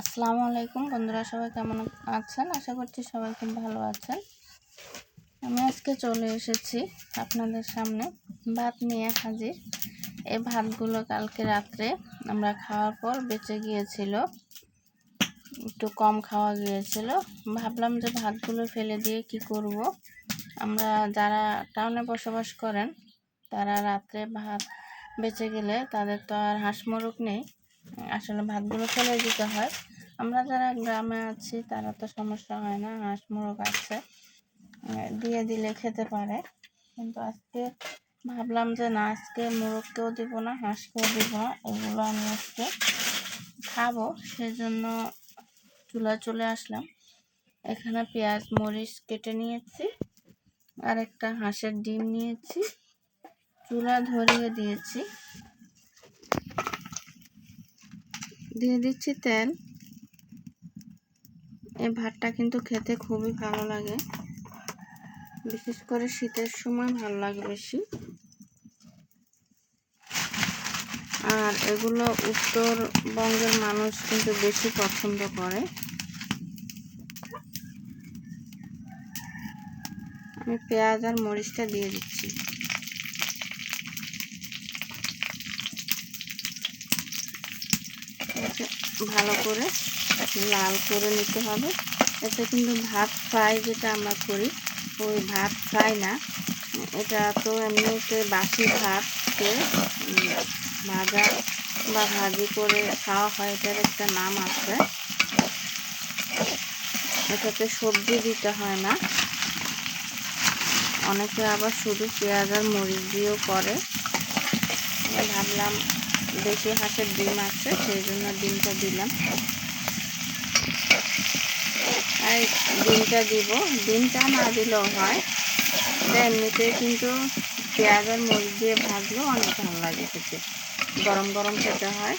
আসসালামু আলাইকুম বন্ধুরা, সবাই কেমন আছেন? আশা করছি সবাই খুব ভালো আছেন। আমি আজকে চলে এসেছি আপনাদের সামনে। ভাত নিয়ে হাজির। এই ভাতগুলো কালকে রাত্রে আমরা খাওয়ার পর বেঁচে গিয়েছিল। একটু কম খাওয়া গিয়েছিল। ভাবলাম যে ভাতগুলো ফেলে দিয়ে কি করব? আমরা যারা টাউনে বসবাস করেন, তারা রাত্রে ভাত বেঁচে গেলে তাদের তো আর হাঁস মোরগ নেই। আসলে ভাতগুলো ফেলে দিতে হয়। আমরা যারা গ্রামে আছি, তারা তো সমস্যা হয় না, হাঁস, মুরগ আছে। দিয়ে দিলে খেতে পারে। কিন্তু আজকে ভাবলাম যে না, আজকে মোরগকেও দিব না, হাঁসকেও দিব না, এগুলো আমি আজকে খাব। সেজন্য চুলা চলে আসলাম। এখানে পেঁয়াজ, মরিচ কেটে নিয়েছি আর একটা হাঁসের ডিম নিয়েছি। চুলা ধরিয়ে দিয়েছি। দিয়ে দিচ্ছি তেল। এই ভাতটা কিন্তু খেতে খুবই ভালো লাগে। বিশেষ করে শীতের সময় ভালো লাগে বেশি। আর এগুলো উত্তরবঙ্গের মানুষ কিন্তু বেশি পছন্দ করে। আমি পেঁয়াজ আর মরিচটা দিয়ে দিচ্ছি। ভালো করে লাল করে নিতে হবে। এতে কিন্তু ভাত ফ্রাই যেটা আমরা করি, ওই ভাত ফ্রাই না। এটা তো এমনিতে বাসি ভাতকে ভাজা বা ভাজি করে খাওয়া হয়, এটার একটা নাম আছে। এটাতে সবজি দিতে হয় না। অনেকে আবার শুধু পেঁয়াজ আর মরিচ দিয়েও করে। ভাবলাম দেশি হাঁসের ডিম আছে, সেই জন্য ডিমটা দিলাম। আর ডিমটা দিব। ডিমটা না দিলেও হয়। এমনিতে কিন্তু পেঁয়াজ আর মরিচ দিয়ে ভাজলেও অনেক ভালো লাগে খেতে। গরম গরম খেতে হয়।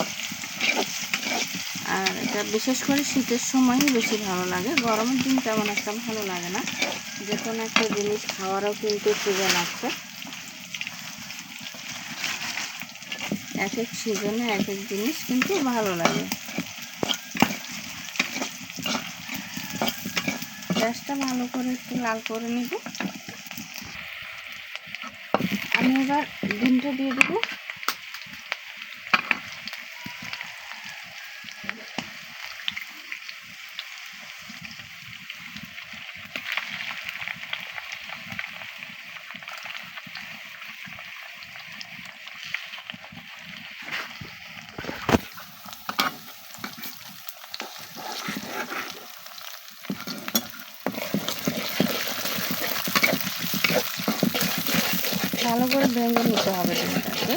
আর এটা বিশেষ করে শীতের সময়ই বেশি ভালো লাগে। গরমের দিন তেমন একটা ভালো লাগে না। যে কোনো একটা জিনিস খাওয়ারও কিন্তু সিজন আছে। এক এক সিজনে এক এক জিনিস কিন্তু ভালো লাগে। গ্যাসটা ভালো করে একটু লাল করে নিব। আমি এবার ডিমটা দিয়ে দেবো। ভালো করে ভেঙে নিতে হবে ডিমটাকে।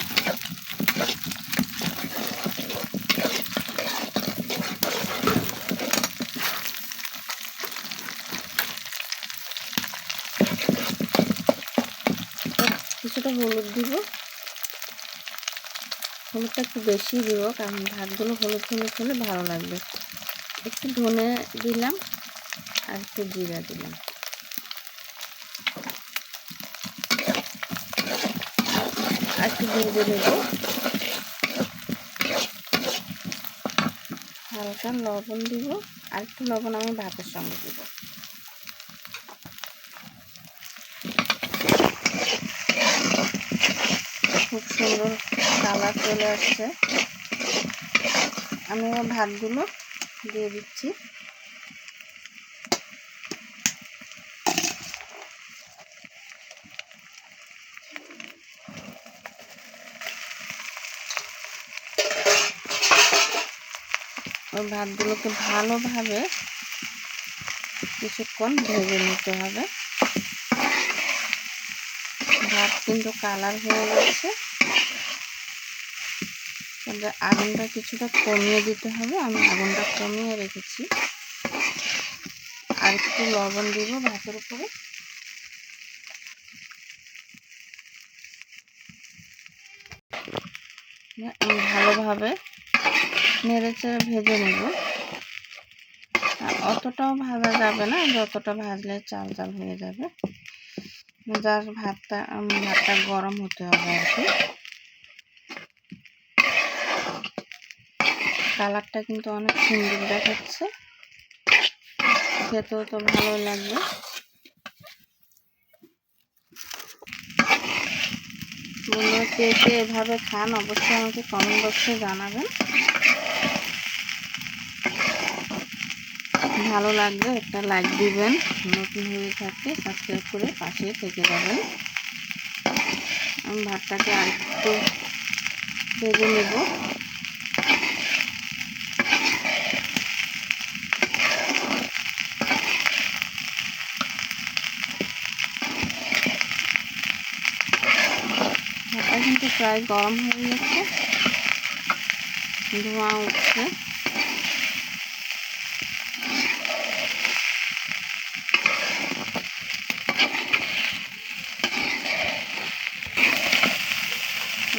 কিছুটা হলুদ দিব। হলুদটা একটু বেশি দিব, কারণ ভাতগুলো হলুদ হলুদ হলে ভালো লাগবে। একটু ধনে দিলাম আর একটু জিরা দিলাম। একটু ভেজে নেব হালকা লবণ দিব। আর একটু লবণ আমি ভাতের সঙ্গে দিব। খুব সুন্দর কালার চলে আসছে। আমি ভাতগুলো দিয়ে দিচ্ছি। ওই ভাতগুলোকে ভালোভাবে কিছুক্ষণ ভেজে নিতে হবে। ভাত কিন্তু কালার হয়ে গেছে। আগুনটা কিছুটা কমিয়ে দিতে হবে। আমি আগুনটা কমিয়ে রেখেছি। আর একটু লবণ দিব ভাতের উপরে। ভালোভাবে নেড়েচেড়ে ভেজে নেব। অতটাও ভাজা যাবে না, যতটা ভাজলে চাল চাল হয়ে যাবে। জাস্ট ভাতটা ভাতটা গরম হতে হবে আর কি। কালারটা কিন্তু অনেক সুন্দর দেখাচ্ছে। খেতেও তো ভালো লাগবে। কে কে এভাবে খান অবশ্যই আমাকে কমেন্ট বক্সে জানাবেন। ভালো লাগবে, একটা লাইক দিবেন। নতুন হয়ে থাকলে সাবস্ক্রাইব করে পাশে থেকে যাবেন। আমি ভাতটাকে আরেকটু ভেজে নেব। ভাতটা কিন্তু প্রায় গরম হয়ে গেছে। ধোঁয়া উঠছে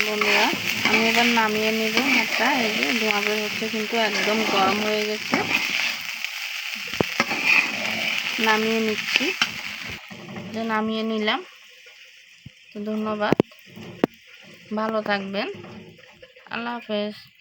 বন্ধুরা আমি এবার নামিয়ে নেব একটা এই যে ধোঁয়া বের হচ্ছে কিন্তু একদম গরম হয়ে গেছে। নামিয়ে নিচ্ছি। যে নামিয়ে নিলাম। তো ধন্যবাদ। ভালো থাকবেন। আল্লাহ হাফেজ।